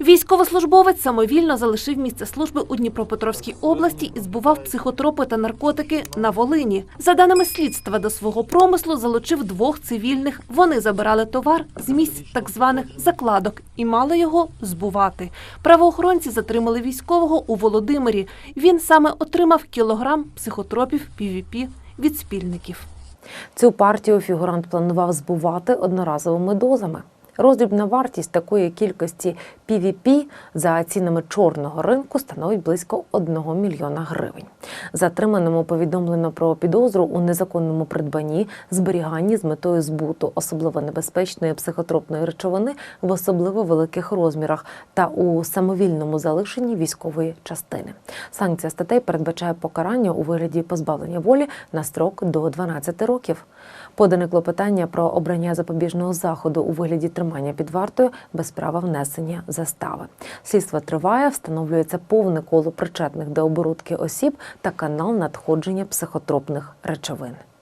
Військовослужбовець самовільно залишив місце служби у Дніпропетровській області і збував психотропи та наркотики на Волині. За даними слідства, до свого промислу залучив двох цивільних. Вони забирали товар з місць так званих закладок і мали його збувати. Правоохоронці затримали військового у Володимирі. Він саме отримав кілограм психотропів PVP від спільників. Цю партію фігурант планував збувати одноразовими дозами. Роздрібна вартість такої кількості PVP за цінами чорного ринку становить близько 1 мільйона гривень. Затриманому повідомлено про підозру у незаконному придбанні, зберіганні з метою збуту особливо небезпечної психотропної речовини в особливо великих розмірах та у самовільному залишенні військової частини. Санкція статей передбачає покарання у вигляді позбавлення волі на строк до 12 років. Подане клопотання про обрання запобіжного заходу у вигляді тримання під вартою без права внесення застави. Слідство триває, встановлюється повне коло причетних до оборудки осіб та канал надходження психотропних речовин.